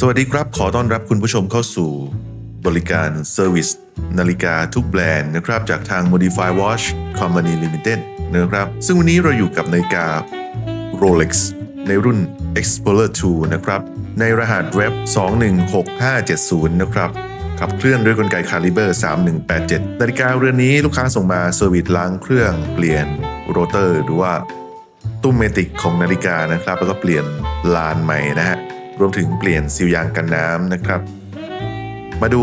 สวัสดีครับ ขอต้อนรับคุณผู้ชมเข้าสู่บริการเซอร์วิสนาฬิกาทุกแบรนด์นะครับ จากทาง Modify Watch Company Limited นะครับซึ่งวันนี้เราอยู่กับนาฬิกา Rolex ในรุ่น Explorer 2 นะครับ ในรหัสเว็บ216570 นะครับขับเคลื่อนด้วยกลไกคาลิเบอร์ 3187 นาฬิกาเรือนนี้ลูกค้าส่งมาเซอร์วิสล้างเครื่องเปลี่ยนโรเตอร์ หรือว่าตุ้มเมติกของนาฬิกานะครับ แล้วก็เปลี่ยนลานใหม่นะฮะ รวมถึงเปลี่ยนซีลยางกันน้ำนะครับ มาดู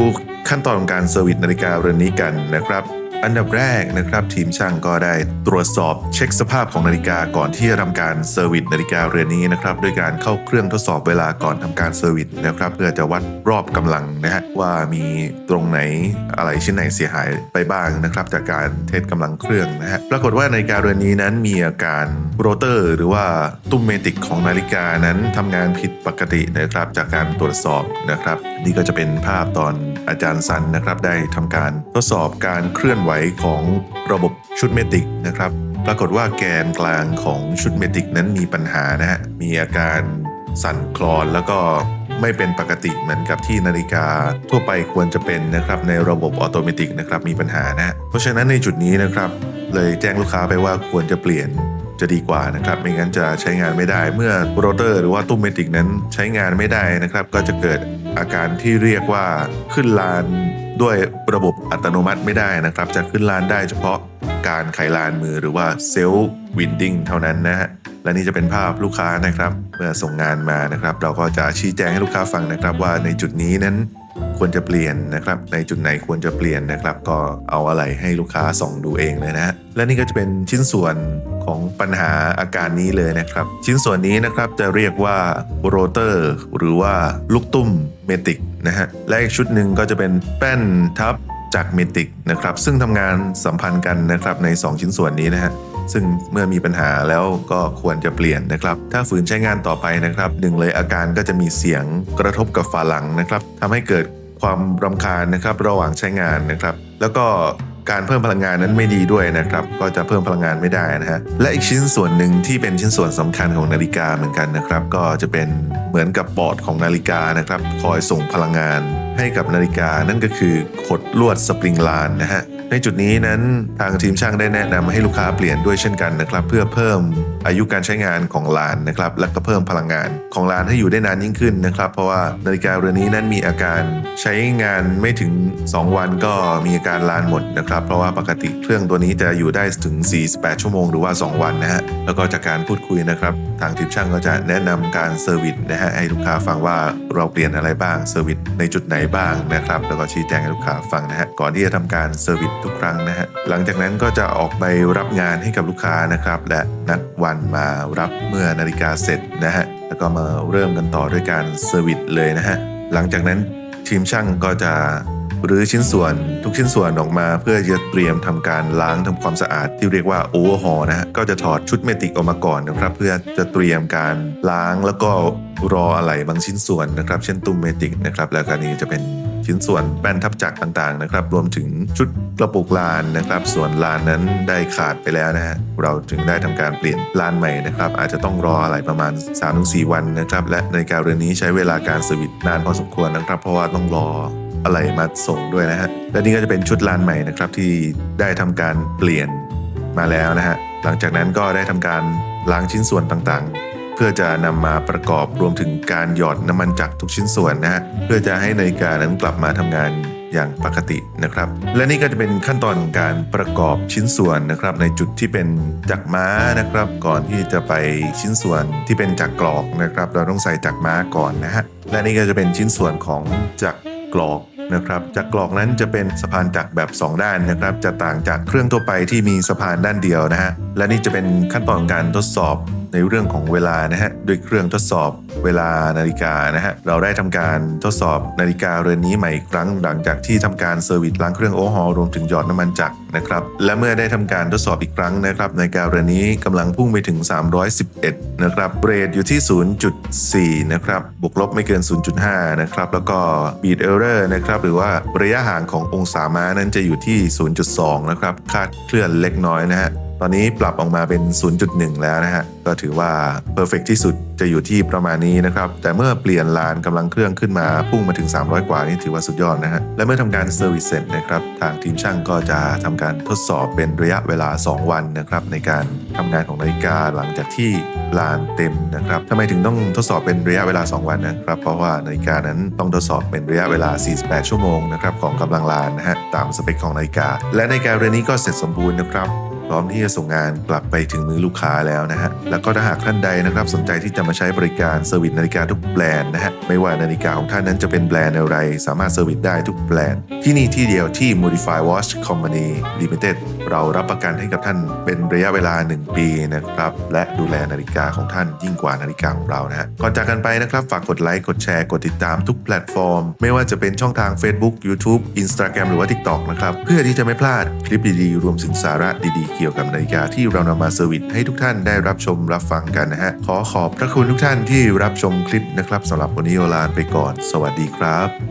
ขั้นตอนของการเซอร์วิสนาฬิกาเรือนนี้กันนะครับ อันดับแรกนะครับทีมช่างก็ได้ตรวจสอบเช็คสภาพของนาฬิกาก่อนที่จะทำการเซอร์วิสนาฬิกาเรือนนี้นะครับโดยการเข้าเครื่องทดสอบเวลาก่อนทำการเซอร์วิสนะครับ เพื่อจะวัดรอบกำลังนะฮะว่ามีตรงไหนอะไรชิ้นไหนเสียหายไปบ้างนะครับ จากการเทสกำลังเครื่องนะฮะปรากฏว่านาฬิกาเรือนนี้นั้นมีอาการโรเตอร์ หรือว่าตุ้มเมติกของนาฬิกานั้นทำงานผิดปกตินะครับ จากการตรวจสอบนะครับ นี่ก็จะเป็นภาพตอน อาจารย์สันนะครับได้ทำการทดสอบการเคลื่อนไหวของระบบชุดเมติกนะครับปรากฏว่าแกนกลางของชุดเมติกนั้นมีปัญหานะฮะมีอาการสั่นคลอนแล้วก็ไม่เป็นปกติเหมือนกับที่นาฬิกาทั่วไปควรจะเป็นนะครับในระบบออโตเมติกนะครับมีปัญหานะฮะเพราะฉะนั้นในจุดนี้นะครับเลยแจ้งลูกค้าไปว่าควรจะเปลี่ยน จะดีกว่านะครับไม่งั้นจะใช้งานไม่ได้ เมื่อโรเตอร์หรือว่าตุ้เมติกนั้นใช้งานไม่ได้นะครับ ก็จะเกิดอาการที่เรียกว่าขึ้นลานด้วยระบบอัตโนมัติไม่ได้นะครับ จะขึ้นลานได้เฉพาะการไขลานมือหรือว่าเซลล์วินดิ้งเท่านั้นนะฮะและนี่จะเป็นภาพลูกค้านะครับ เมื่อส่งงานมานะครับ เราก็จะชี้แจงให้ลูกค้าฟังนะครับว่าในจุดนี้นั้น ควรจะเปลี่ยนนะครับ ในจุดไหนควรจะเปลี่ยนนะครับ ก็เอาอะไรให้ลูกค้าส่องดูเองเลยนะฮะและนี่ก็จะเป็นชิ้นส่วนของปัญหาอาการนี้เลยนะครับ ชิ้นส่วนนี้นะครับจะเรียกว่าโรเตอร์หรือว่าลูกตุ้มเมติกนะฮะและอีกชุดหนึ่งก็จะเป็นแป้นทับจากเมติกนะครับ ซึ่งทำงานสัมพันธ์กันนะครับใน 2 ชิ้นส่วนนี้นะฮะ ซึ่งเมื่อมีปัญหาแล้วก็ควรจะเปลี่ยนนะครับ ถ้าฝืนใช้งานต่อไปนะครับหนึ่งเลยอาการก็จะมีเสียงกระทบกับฝาหลังนะครับทำให้เกิดความรำคาญนะครับระหว่างใช้งานนะครับ แล้วก็การเพิ่มพลังงานนั้นไม่ดีด้วยนะครับ ก็จะเพิ่มพลังงานไม่ได้นะฮะ และอีกชิ้นส่วนหนึ่งที่เป็นชิ้นส่วนสำคัญของนาฬิกาเหมือนกันนะครับ ก็จะเป็นเหมือนกับบอดของนาฬิกานะครับ คอยส่งพลังงานให้กับนาฬิกานั่นก็คือขดลวดสปริงลานนะฮะ ในจุดนี้นั้นทางทีมช่างได้แนะนำให้ลูกค้าเปลี่ยนด้วยเช่นกันนะครับ เพื่อเพิ่มอายุการใช้งานของลานนะครับและก็เพิ่มพลังงานของลานให้อยู่ได้นานยิ่งขึ้นนะครับ เพราะว่านาฬิกาเรือนนี้นั้นมีอาการใช้งานไม่ถึง 2 วันก็มีอาการลานหมดนะครับ เพราะว่าปกติเครื่องตัวนี้จะอยู่ได้ถึง 48 ชั่วโมงหรือว่า 2 วันนะฮะแล้วก็จากการพูดคุยนะครับทางทีมช่างก็จะแนะนำการเซอร์วิสนะฮะให้ลูกค้าฟังว่าเราเปลี่ยนอะไรบ้างเซอร์วิสในจุดไหนบ้างนะครับแล้วก็ชี้แจงให้ลูกค้าฟังนะฮะก่อนที่จะทำการเซอร์วิสทุกครั้งนะฮะหลังจากนั้นก็จะออกใบรับงานให้กับลูกค้านะครับ และนัดวันมารับเมื่อนาฬิกาเสร็จนะฮะแล้วก็มาเริ่มกันต่อด้วยการเซอร์วิสเลยนะฮะหลังจากนั้นทีมช่างก็จะหรือชิ้นส่วนทุกชิ้นส่วนออกมาเพื่อจะเตรียมทำการล้างทำความสะอาดที่เรียกว่าโอเวอร์ฮอลนะฮะก็จะถอดชุดเมติกออกมาก่อนนะครับเพื่อจะเตรียมการล้างแล้วก็รออะไหล่บางชิ้นส่วนนะครับ เช่นตุ้มเมติกนะครับแล้วก็นี้จะเป็น ชิ้นส่วนแป้นทับจักรต่างๆนะครับ รวมถึงชุดกระปุกลานนะครับ ส่วนลานนั้นได้ขาดไปแล้วนะฮะเราจึงได้ทำการเปลี่ยนลานใหม่นะครับ อาจจะต้องรออะไรประมาณ 3-4 วันนะครับและในการเรือนนี้ใช้เวลาการเซอร์วิสนานพอสมควรนะครับ เพราะว่าต้องรออะไรมาส่งด้วยนะฮะและนี่ก็จะเป็นชุดลานใหม่นะครับที่ได้ทำการเปลี่ยนมาแล้วนะฮะหลังจากนั้นก็ได้ทำการล้างชิ้นส่วนต่างๆ พื่อจะนำมาประกอบรวมถึงการหยอดน้ำมันจักทุกชิ้นส่วนนะฮะเพื่อจะให้นาฬิกานั้นกลับมาทำงานอย่างปกตินะครับ และนี่ก็จะเป็นขั้นตอนการประกอบชิ้นส่วนนะครับ ในจุดที่เป็นจักรม้านะครับ ก่อนที่จะไปชิ้นส่วนที่เป็นจักรกรอกนะครับ เราต้องใส่จักรม้าก่อนนะฮะและนี่ก็จะเป็นชิ้นส่วนของจักรกรอกนะครับจักรกรอกนั้นจะเป็นสะพานจักรแบบ 2 ด้านนะครับ จะต่างจากเครื่องทั่วไปที่มีสะพานด้านเดียวนะฮะและนี่จะเป็นขั้นตอนการทดสอบ ในเรื่องของเวลานะฮะด้วยเครื่องทดสอบเวลานาฬิกานะฮะเราได้ทำการทดสอบนาฬิกาเรือนนี้ใหม่อีกครั้งหลังจากที่ทำการเซอร์วิสล้างเครื่องโอเวอร์ฮอลรวมถึงหยอดน้ำมันจักรนะครับและเมื่อได้ทำการทดสอบอีกครั้งนะครับนาฬิกาเรือนนี้กำลังพุ่งไปถึง 311 นะครับเรทอยู่ที่ 0.4 นะครับบวกลบไม่เกิน 0.5 นะครับแล้วก็บีดเอเรอร์นะครับหรือว่าระยะห่างขององศาม้านั้นจะอยู่ที่ 0.2 นะครับคาดเคลื่อนเล็กน้อยนะฮะ ตอนนี้ปรับออกมาเป็น 0.1 แล้วนะฮะ ก็ถือว่า perfect ที่สุดจะอยู่ที่ประมาณนี้นะครับ แต่เมื่อเปลี่ยนลานกำลังเครื่องขึ้นมาพุ่งมาถึง 300 กว่านี่ถือว่าสุดยอดนะฮะ และเมื่อทำการเซอร์วิสเสร็จนะครับ ทางทีมช่างก็จะทำการทดสอบเป็นระยะเวลา 2 วันนะครับในการทำงานของนาฬิกาหลังจากที่ลานเต็มนะครับทำไมถึงต้องทดสอบเป็นระยะเวลา 2 วันนะครับ เพราะว่านาฬิกานั้นต้องทดสอบเป็นระยะเวลา 48 ชั่วโมงนะครับของกำลังลานนะฮะตามสเปคของนาฬิกา และนาฬิกาเรือนนี้ก็เสร็จสมบูรณ์นะครับ ร้อมที่จะส่งงานกลับไปถึงมือลูกค้าแล้วนะฮะ แล้วก็ถ้าหากท่านใดนะครับสนใจที่จะมาใช้บริการเซอร์วิสนาฬิกาทุกแบรนด์นะฮะ ไม่ว่านาฬิกาของท่านนั้นจะเป็นแบรนด์อะไร สามารถเซอร์วิสได้ทุกแบรนด์ ที่นี่ที่เดียวที่ Modify Watch Company Limited เรารับประกันให้กับท่านเป็นระยะเวลา 1 ปีนะครับ และดูแลนาฬิกาของท่านยิ่งกว่านาฬิกาของเรานะฮะก่อนจากกันไปนะครับฝากกดไลค์กดแชร์กดติดตามทุกแพลตฟอร์ม ไม่ว่าจะเป็นช่องทาง Facebook YouTube Instagram หรือว่า TikTok นะครับเพื่อที่จะไม่พลาดคลิปดีๆ รวมถึงสาระดีๆ เกี่ยวกับนาฬิกาที่เรานำมาเซอร์วิสให้ทุกท่านได้รับชมรับฟังกันนะฮะขอขอบพระคุณทุกท่านที่รับชมคลิปนะครับสำหรับวันนี้โอลานไปก่อน สวัสดีครับ